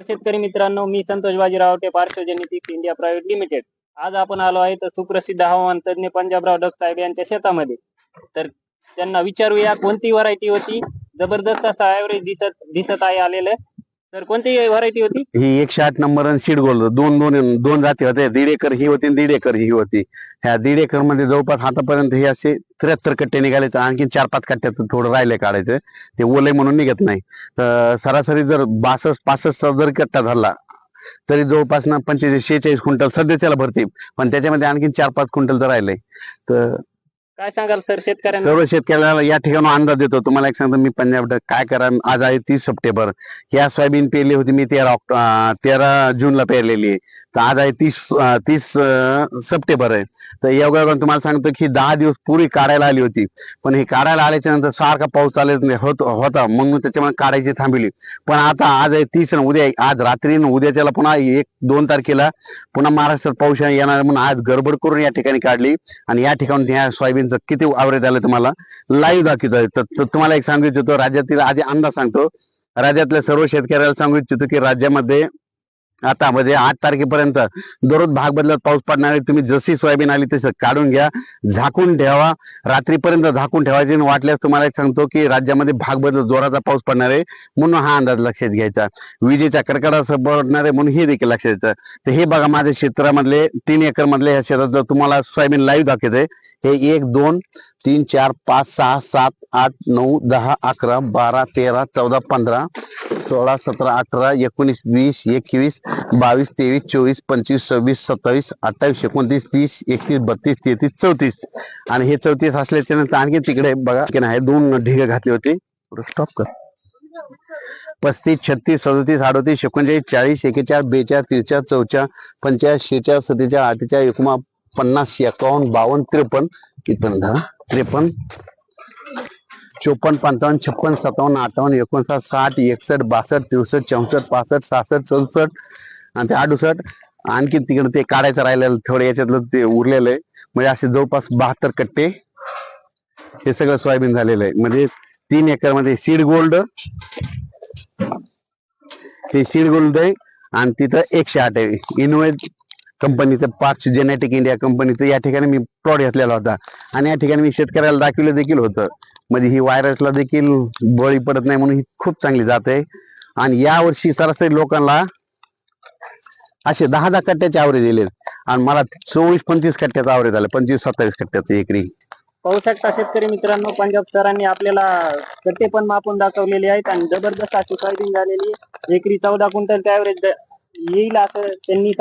शेतकरी मित्रांनो मी संतोष बाजीराव ते पार्श्वजनितिक इंडिया प्रायव्हेट लिमिटेड. आज आपण आलो आहे तर सुप्रसिद्ध हवामान तज्ञ पंजाबराव डग साहेब यांच्या शेतामध्ये. तर त्यांना विचारूया कोणती व्हरायटी होती? जबरदस्त असं ऍव्हरेज दिसत दिसत आहे आलेलं. तर कोणती व्हरायटी होती? ही एकशे आठ नंबर आणि सीड गोल्ड दोन दोन दोन जाती होते दीड एकर ही होती आणि दीड एकर ही होती. ह्या दीड एकरमध्ये जवळपास आतापर्यंत हे असे त्र्याहत्तर कट्टे निघाले तर आणखी चार पाच कट्ट्यात थोडं राहिले काढायचं. ते ओले म्हणून निघत नाही. तर सरासरी जर बासष्ट पासष्ट जर कट्टा धरला तरी जवळपास ना पंचेचाळीस शेहेचाळीस क्विंटल सध्याच्याला भरते. पण त्याच्यामध्ये आणखी चार पाच क्विंटल तर राहिले. तर काय सांगाल सर शेतकऱ्यांना? सर्व शेतकऱ्याला या ठिकाणी अंदाज देतो. तुम्हाला एक सांगतो मी पंजाब काय करा आज आहे तीस सप्टेंबर. ह्या सोयाबीन पेरली होती मी तेरा ऑक्टो तेरा जूनला पेरलेली आहे. तर आज आहे तीस तीस सप्टेंबर आहे. तर योगा तुम्हाला सांगतो की दहा दिवस पूर्वी काढायला आली होती. पण हे काढायला आल्याच्यानंतर सारखा पाऊस चालत नाही होत होता. मग मी त्याच्यामुळे काढायची थांबली. पण आता आज आहे तीस आणि उद्या आज रात्री उद्याच्याला पुन्हा एक दोन तारखेला पुन्हा महाराष्ट्रात पाऊस येणार म्हणून आज गडबड करून या ठिकाणी काढली. आणि या ठिकाणी ह्या सोयाबीनचं किती आवरेज आलं तुम्हाला? लाईव्ह दाखवत आहे तर तुम्हाला एक सांगू इच्छितो राज्यातील आधी अंदाज सांगतो. राज्यातल्या सर्व शेतकऱ्याला सांगू इच्छितो की राज्यामध्ये आता म्हणजे आठ तारखेपर्यंत दररोज भाग बदलत पाऊस पडणार आहे. तुम्ही जशी सोयाबीन आली तसं काढून घ्या झाकून ठेवा. रात्रीपर्यंत झाकून ठेवायची वाटल्यास तुम्हाला सांगतो की राज्यामध्ये भाग बदलत जोराचा पाऊस पडणार आहे म्हणून हा अंदाज लक्षात घ्यायचा. विजेच्या कडकडासह पडणार आहे म्हणून हे देखील लक्षात येतं. तर हे बघा माझ्या क्षेत्रामधले तीन एकर मधले ह्या शेतात जर तुम्हाला सोयाबीन लाईव्ह दाखवते हे एक दोन तीन चार पाच सहा सात आठ नऊ दहा अकरा बारा तेरा चौदा पंधरा सोळा सतरा अठरा एकोणीस वीस एकवीस बावीस तेवीस चोवीस पंचवीस सव्वीस सत्तावीस अठ्ठावीस एकोणतीस तीस एकतीस बत्तीस तेहतीस चौतीस. आणि हे चौतीस असल्याच्या नंतर आणखी तिकडे बघा की नाही दोन ढिगे घातले होते. स्टॉप कर. पस्तीस छत्तीस सदतीस अडोतीस एकोणचाळीस चाळीस एकेचाळीस बेचाळ त्रेचाळीस चौचा पंचाळीस शेहेचाळीस सत्तेचाळीस अठ्ठेचाळीस एकोणा पन्नास एकावन्न बावन्न त्रेपन्न किती त्रेपन्न चोपन्न पंचावन्न छप्पन सत्तावन्न अठ्ठावन्न एकोणसाठ साठ एकसष्ट बासष्ट त्रेसष्ट चौसष्ट पासष्ट सहासष्ट चौसष्ट आणि ते अडुसष्ट. आणखी तिकडे ते काढायचं राहिलेलं थोडं याच्यातलं ते उरलेलं आहे. म्हणजे असे जवळपास बहात्तर कट्टे हे सगळं सोयाबीन झालेलं आहे. म्हणजे तीन एकरमध्ये सीड गोल्ड ते सीड गोल्ड आहे आणि तिथं एकशे आठ आहे. इनोवेट कंपनीचं पार्ट्स जेनेटिक इंडिया कंपनीचं या ठिकाणी मी प्लॉट घेतलेला होता. आणि या ठिकाणी मी शेतकऱ्याला दाखवलं देखील होतं. म्हणजे ही व्हायरसला देखील बळी पडत नाही म्हणून ही खूप चांगली जात आहे. आणि या वर्षी सरासरी लोकांना असे दहा दहा कट्ट्याचे आवरे दिले आणि मला चोवीस पंचवीस कट्ट्याचा आवरे झाले. पंचवीस सत्तावीस कट्ट्याचे एकरी. पाहू शकता शेतकरी मित्रांनो पंजाब सरांनी आपल्याला कट्टे पण मापून दाखवलेले आहेत आणि जबरदस्त अशी सोयाबीन झालेली एकरी चौदा क्विंटल ऍव्हरेज येईल असं त्यांनी